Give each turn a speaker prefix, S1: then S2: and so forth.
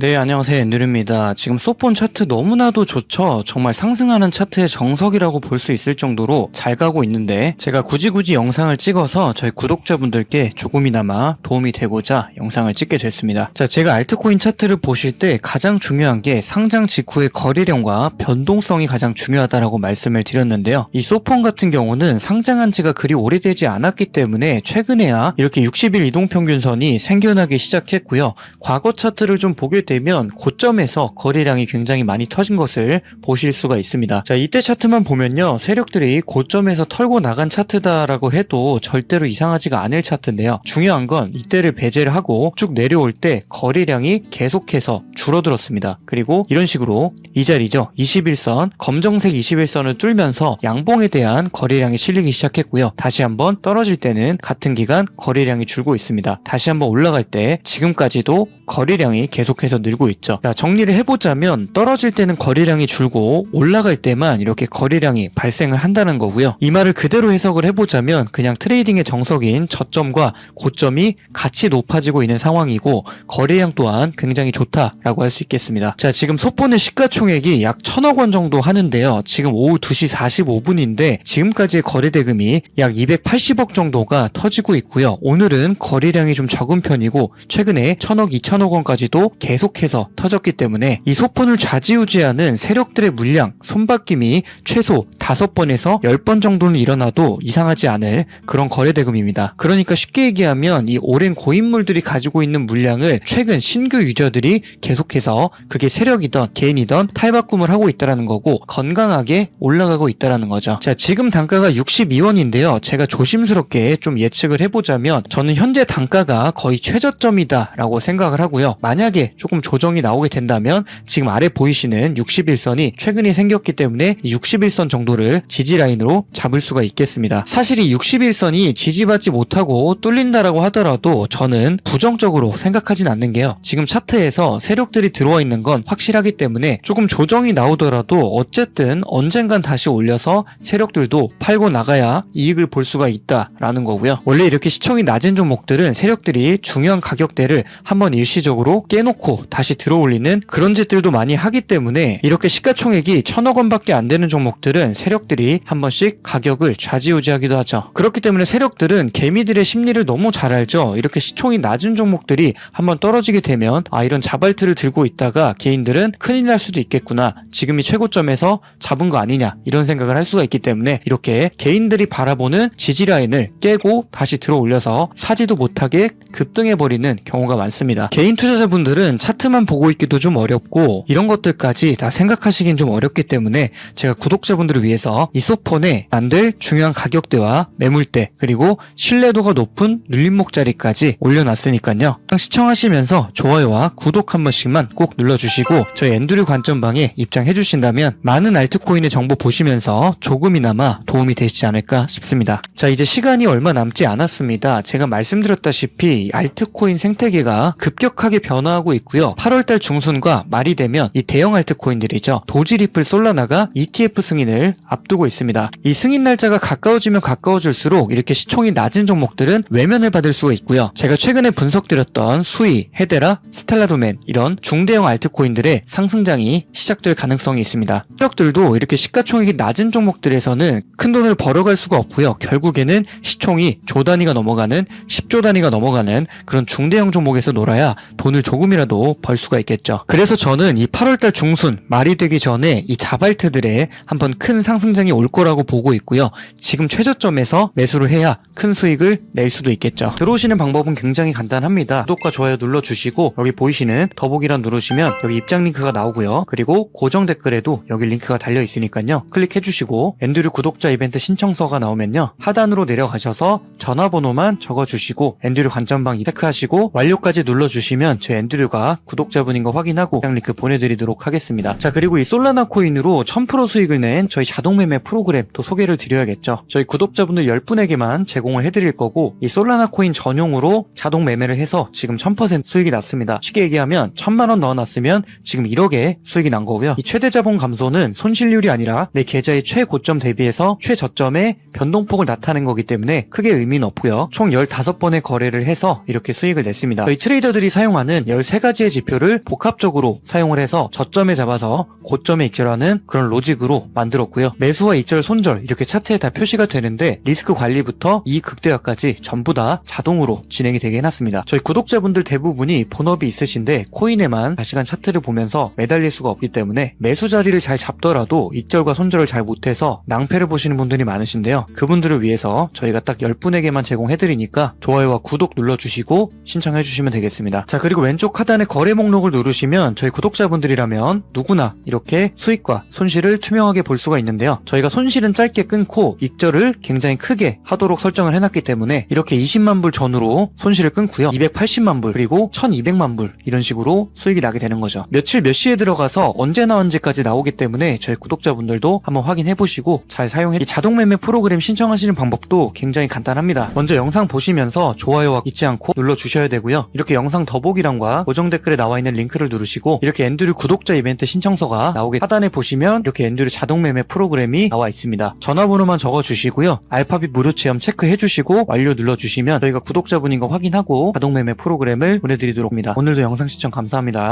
S1: 네, 안녕하세요. 엔드류입니다. 지금 소폰 차트 너무나도 좋죠? 정말 상승하는 차트의 정석이라고 볼 수 있을 정도로 잘 가고 있는데, 제가 굳이 굳이 영상을 찍어서 저희 구독자분들께 조금이나마 도움이 되고자 영상을 찍게 됐습니다. 자, 제가 알트코인 차트를 보실 때 가장 중요한 게 상장 직후의 거래량과 변동성이 가장 중요하다라고 말씀을 드렸는데요. 이 소폰 같은 경우는 상장한 지가 그리 오래되지 않았기 때문에 최근에야 이렇게 60일 이동평균선이 생겨나기 시작했고요. 과거 차트를 좀 보게 되면 고점에서 거래량이 굉장히 많이 터진 것을 보실 수가 있습니다. 자, 이때 차트만 보면요. 세력들이 고점에서 털고 나간 차트다라고 해도 절대로 이상하지가 않을 차트인데요. 중요한 건 이때를 배제를 하고 쭉 내려올 때 거래량이 계속해서 줄어들었습니다. 그리고 이런 식으로 이 자리죠. 21선, 검정색 21선을 뚫면서 양봉에 대한 거래량이 실리기 시작했고요. 다시 한번 떨어질 때는 같은 기간 거래량이 줄고 있습니다. 다시 한번 올라갈 때 지금까지도 거래량이 계속해서 늘고 있죠. 자, 정리를 해보자면 떨어질 때는 거래량이 줄고 올라갈 때만 이렇게 거래량이 발생을 한다는 거고요. 이 말을 그대로 해석을 해보자면 그냥 트레이딩의 정석인 저점과 고점이 같이 높아지고 있는 상황이고 거래량 또한 굉장히 좋다라고 할 수 있겠습니다. 자, 지금 소폰의 시가총액이 약 천억 원 정도 하는데요. 지금 오후 2시 45분인데 지금까지의 거래 대금이 약 280억 정도가 터지고 있고요. 오늘은 거래량이 좀 적은 편이고 최근에 천억, 2천억 원까지도 계속 해서 터졌기 때문에 이 소폰을 좌지우지하는 세력들의 물량, 손바뀜이 최소 5번에서 10번 정도는 일어나도 이상하지 않을 그런 거래 대금입니다. 그러니까 쉽게 얘기하면 이 오랜 고인물들이 가지고 있는 물량을 최근 신규 유저들이 계속해서 그게 세력이던 개인이던 탈바꿈을 하고 있다라는 거고 건강하게 올라가고 있다라는 거죠. 자, 지금 단가가 62원인데요. 제가 조심스럽게 좀 예측을 해보자면 저는 현재 단가가 거의 최저점이다라고 생각을 하고요. 만약에 조금 조정이 나오게 된다면 지금 아래 보이시는 61선이 최근에 생겼기 때문에 61선 정도를 지지 라인으로 잡을 수가 있겠습니다. 사실 이 61선이 지지받지 못하고 뚫린다라고 하더라도 저는 부정적으로 생각하진 않는 게요. 지금 차트에서 세력들이 들어와 있는 건 확실하기 때문에 조금 조정이 나오더라도 어쨌든 언젠간 다시 올려서 세력들도 팔고 나가야 이익을 볼 수가 있다라는 거고요. 원래 이렇게 시총이 낮은 종목들은 세력들이 중요한 가격대를 한번 일시적으로 깨놓고 다시 들어올리는 그런 짓들도 많이 하기 때문에 이렇게 시가총액이 천억 원밖에 안 되는 종목들은 세력들이 한 번씩 가격을 좌지우지하기도 하죠. 그렇기 때문에 세력들은 개미들의 심리를 너무 잘 알죠. 이렇게 시총이 낮은 종목들이 한번 떨어지게 되면 아 이런 자발트를 들고 있다가 개인들은 큰일 날 수도 있겠구나. 지금이 최고점에서 잡은 거 아니냐 이런 생각을 할 수가 있기 때문에 이렇게 개인들이 바라보는 지지 라인을 깨고 다시 들어 올려서 사지도 못하게 급등해 버리는 경우가 많습니다. 개인 투자자분들은 차트만 보고 있기도 좀 어렵고 이런 것들까지 다 생각하시긴 좀 어렵기 때문에 제가 구독자분들을 위해서 이 소폰에 만들 중요한 가격대와 매물대 그리고 신뢰도가 높은 눌림목 자리까지 올려놨으니까요. 시청하시면서 좋아요와 구독 한 번씩만 꼭 눌러주시고 저희 엔드류 관점방에 입장해 주신다면 많은 알트코인의 정보 보시면서 조금이나마 도움이 되시지 않을까 싶습니다. 자 이제 시간이 얼마 남지 않았습니다. 제가 말씀드렸다시피 알트코인 생태계가 급격하게 변화하고 있고요. 8월달 중순과 말이 되면 이 대형 알트코인들이죠. 도지리플 솔라나가 ETF 승인을 앞두고 있습니다. 이 승인 날짜가 가까워지면 가까워질수록 이렇게 시총이 낮은 종목들은 외면을 받을 수가 있고요. 제가 최근에 분석드렸던 수이, 헤데라, 스텔라루멘 이런 중대형 알트코인들의 상승장이 시작될 가능성이 있습니다. 세력들도 이렇게 시가총액이 낮은 종목들에서는 큰 돈을 벌어갈 수가 없고요. 결국에는 시총이 조 단위가 넘어가는 10조 단위가 넘어가는 그런 중대형 종목에서 놀아야 돈을 조금이라도 벌 수가 있겠죠. 그래서 저는 이 8월달 중순 말이 되기 전에 이 자발트들의 한번 큰 상승장이 올 거라고 보고 있고요. 지금 최저점에서 매수를 해야 큰 수익을 낼 수도 있겠죠. 들어오시는 방법은 굉장히 간단합니다. 구독과 좋아요 눌러주시고 여기 보이시는 더보기란 누르시면 여기 입장 링크가 나오고요. 그리고 고정 댓글에도 여기 링크가 달려 있으니까요. 클릭해주시고 엔드류 구독자 이벤트 신청서가 나오면요. 하단으로 내려가셔서 전화번호만 적어주시고 엔드류 관전방 체크하시고 완료까지 눌러주시면 제 엔드류가 구독자분인 거 확인하고 입장 링크 보내드리도록 하겠습니다. 자 그리고 이 솔라나 코인으로 1000% 수익을 낸 저희 자동매매 프로그램 또 소개를 드려야겠죠. 저희 구독자분들 10분에게만 제공을 해드릴 거고 이 솔라나 코인 전용으로 자동 매매를 해서 지금 1000% 수익이 났습니다. 쉽게 얘기하면 1000만원 넣어놨으면 지금 1억의 수익이 난 거고요. 이 최대 자본 감소는 손실률이 아니라 내 계좌의 최고점 대비해서 최저점의 변동폭을 나타낸 거기 때문에 크게 의미는 없고요. 총 15번의 거래를 해서 이렇게 수익을 냈습니다. 저희 트레이더들이 사용하는 13가지의 지표를 복합적으로 사용을 해서 저점에 잡아서 고점에 익절하는 그런 로직으로 만들었고요. 매수와 익절, 손절 이렇게 차트에 다 표시가 되는데 리스크 관리부터 이익 극대화까지 전부 다 자동으로 진행이 되게 해놨습니다. 저희 구독자분들 대부분이 본업이 있으신데 코인에만 다시간 차트를 보면서 매달릴 수가 없기 때문에 매수 자리를 잘 잡더라도 익절과 손절을 잘 못해서 낭패를 보시는 분들이 많으신데요. 그분들을 위해서 저희가 딱 10분에게만 제공해드리니까 좋아요와 구독 눌러주시고 신청해주시면 되겠습니다. 자 그리고 왼쪽 하단에 거래 목록을 누르시면 저희 구독자분들이라면 누구나 이렇게 수익과 손실을 투명하게 볼 수가 있는데요. 저희가 손실은 짧게 끊고 익절을 굉장히 크게 하도록 설정을 해놨기 때문에 이렇게 20만 불 전후로 손실을 끊고요. 280만 불 그리고 1200만 불 이런 식으로 수익이 나게 되는 거죠. 며칠 몇 시에 들어가서 언제 나온지까지 나오기 때문에 저희 구독자분들도 한번 확인해 보시고 잘 사용해 이 자동 매매 프로그램 신청하시는 방법도 굉장히 간단합니다. 먼저 영상 보시면서 좋아요와 잊지 않고 눌러 주셔야 되고요. 이렇게 영상 더보기란과 고정 댓글 에 나와 있는 링크를 누르시고 이렇게 엔드류 구독자 이벤트 신청서가 나오게 하단에 보시면 이렇게 엔드류 자동 매매 프로그램이 나와 있습니다. 전화번호만 적어 주시고요. 알파빗 무료 체험 체크해 주시고 완료 눌러 주시면 저희가 구독자분인 거 확인하고 자동 매매 프로그램을 보내드리도록 합니다. 오늘도 영상 시청 감사합니다.